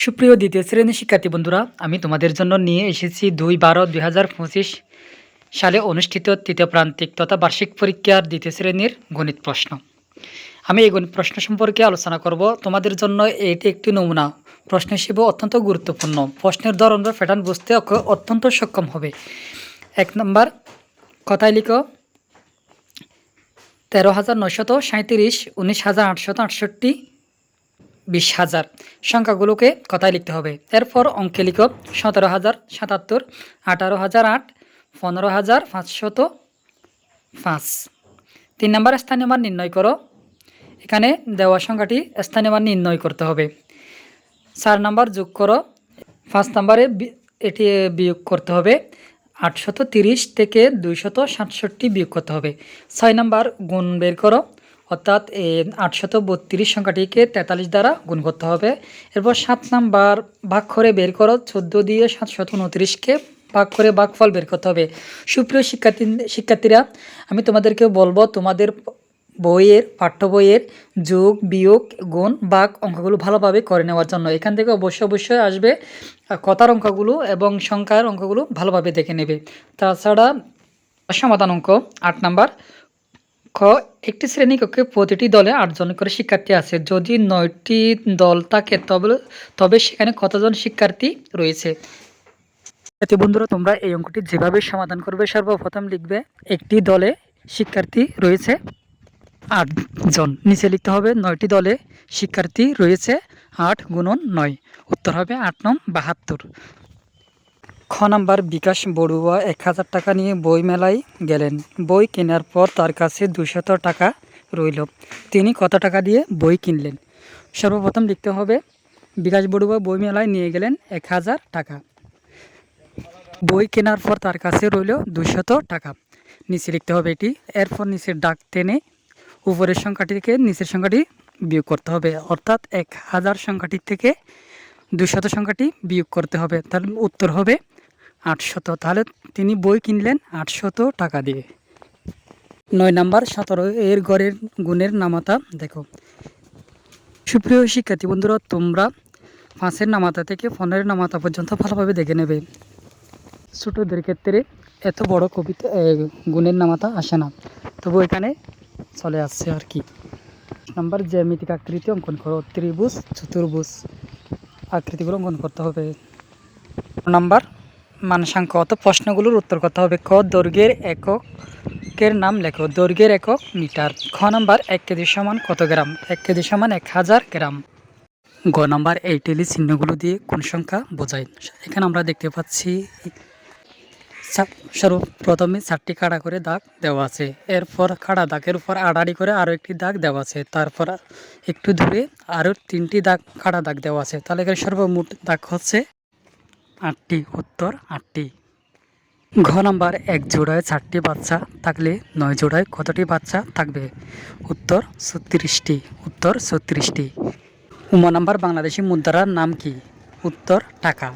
সুপ্রিয় দ্বিতীয় শ্রেণির শিক্ষার্থী বন্ধুরা, আমি তোমাদের জন্য নিয়ে এসেছি দুই বারো দুই সালে অনুষ্ঠিত তৃতীয় প্রান্তিক তথা বার্ষিক পরীক্ষার দ্বিতীয় শ্রেণির গণিত প্রশ্ন। আমি এই গণিত প্রশ্ন সম্পর্কে আলোচনা করব। তোমাদের জন্য এটি একটি নমুনা। প্রশ্ন হিসেবে অত্যন্ত গুরুত্বপূর্ণ। প্রশ্নের ধরন বা প্যাটার্ন বুঝতে অত্যন্ত সক্ষম হবে। এক নম্বর, কথায় লিখো। তেরো হাজার নয়শত সাঁত্রিশ উনিশ হাজার আটশত আটষট্টি বিশ হাজার। সংখ্যাগুলোকে কথায় লিখতে হবে। এরপর অঙ্কে লিখো, সতেরো হাজার, সাতাত্তর, আঠারো হাজার, আট, পনেরো হাজার, পাঁচশত পাঁচ। তিন নম্বর স্থানীয় মান নির্ণয় করো। এখানে দেওয়া সংখ্যাটি স্থানীয় মান নির্ণয় করতে হবে। চার নাম্বার যোগ করো। পাঁচ নাম্বারে এটি বিয়োগ করতে হবে। আটশত তিরিশ থেকে দুইশত সাতষট্টি বিয়োগ করতে হবে। ছয় নাম্বার গুণ বের করো। অর্থাৎ আটশত বত্রিশ সংখ্যাটিকে তেতাল্লিশ দ্বারা গুণ করতে হবে। এরপর সাত নাম্বার ভাগ করে বের করো, চোদ্দ দিয়ে সাতশত উনত্রিশকে ভাগ করে ভাগফল বের করতে হবে। সুপ্রিয় শিক্ষার্থী, শিক্ষার্থীরা, আমি তোমাদেরকে বলব, তোমাদের বইয়ের, পাঠ্য বইয়ের যোগ, বিয়োগ, গুণ, বাক অঙ্কগুলো ভালোভাবে করে নেওয়ার জন্য। এখান থেকে অবশ্যই অবশ্যই আসবে কথার অঙ্কগুলো এবং সংখ্যার অঙ্কগুলো ভালোভাবে দেখে নেবে। তাছাড়া সমাধান অঙ্ক, আট নাম্বার। একটি শ্রেণীকক্ষে প্রতিটি দলে আটজন করে শিক্ষার্থী আছে। যদি নয়টি দল থাকে, তবে তবে সেখানে কতজন শিক্ষার্থী রয়েছে? শিক্ষার্থী বন্ধুরা, তোমরা এই অঙ্কটি যেভাবে সমাধান করবে, সর্বপ্রথম লিখবে, একটি দলে শিক্ষার্থী রয়েছে আটজন। নিচে লিখতে হবে, নয়টি দলে শিক্ষার্থী রয়েছে আট গুণন নয়। উত্তর হবে আট নং বাহাত্তর। খ নাম্বার বিকাশ বড়ুয়া এক হাজার টাকা নিয়ে বই মেলায় গেলেন। বই কেনার পর তার কাছে দুশত টাকা রইল। তিনি কত টাকা দিয়ে বই কিনলেন? সর্বপ্রথম লিখতে হবে, বিকাশ বড়ুয়া বই মেলায় নিয়ে গেলেন এক হাজার টাকা। বই কেনার পর তার কাছে রইল দুশত টাকা। নিচে লিখতে হবে এটি, এরপর নিচের ডাক টেনে উপরের সংখ্যাটি থেকে নিচের সংখ্যাটি বিয়োগ করতে হবে, অর্থাৎ এক হাজার সংখ্যাটি থেকে দুশত সংখ্যাটি বিয়োগ করতে হবে। তাহলে উত্তর হবে আটশত। তাহলে তিনি বই কিনলেন আটশত টাকা দিয়ে। নয় নাম্বার, সতেরো, এর গড়ের গুণের নামাতা। দেখো। সুপ্রিয় শিক্ষার্থী বন্ধুরা, তোমরা পাঁচের নামাতা থেকে পনেরোর নামাতা পর্যন্ত ভালোভাবে দেখে নেবে। ছোটোদের ক্ষেত্রে এত বড় কবিতা গুণের নামাতা আসে না। তবু এখানে চলে আসছে আর কি। নাম্বার, জ্যামিতিক আকৃতি অঙ্কন করো। ত্রিভুজ, চতুর্ভুজ আকৃতিগুলো অঙ্কন করতে হবে। নাম্বার মানসাঙ্ক অত প্রশ্নগুলোর উত্তর করতে হবে। ক, দৈর্ঘ্যের এককের নাম লেখো। দৈর্ঘ্যের একক মিটার। খ নাম্বার এক কেজি সমান কত গ্রাম? এক কেজি সমান এক হাজার গ্রাম। গ নাম্বার এই টেলি চিহ্নগুলো দিয়ে কোন সংখ্যা বোঝায়? এখানে আমরা দেখতে পাচ্ছি সর্বপ্রথমে চারটি কাটা করে দাগ দেওয়া আছে। এরপর কাটা দাগের উপর আড়াড়ি করে আরও একটি দাগ দেওয়া আছে। তারপর একটু দূরে আরও তিনটি দাগ কাটা দাগ দেওয়া আছে। তাহলে এখানে সর্বমোট দাগ হচ্ছে আটটি, উত্তর আটটি। ঘ নাম্বার, এক জোড়ায় চারটি বাচ্চা থাকলে নয় জোড়ায় কতটি বাচ্চা থাকবে? উত্তর ছত্রিশটি উত্তর ছত্রিশটি। উমা, নাম্বার, বাংলাদেশি মুদ্রার নাম কি? উত্তর টাকা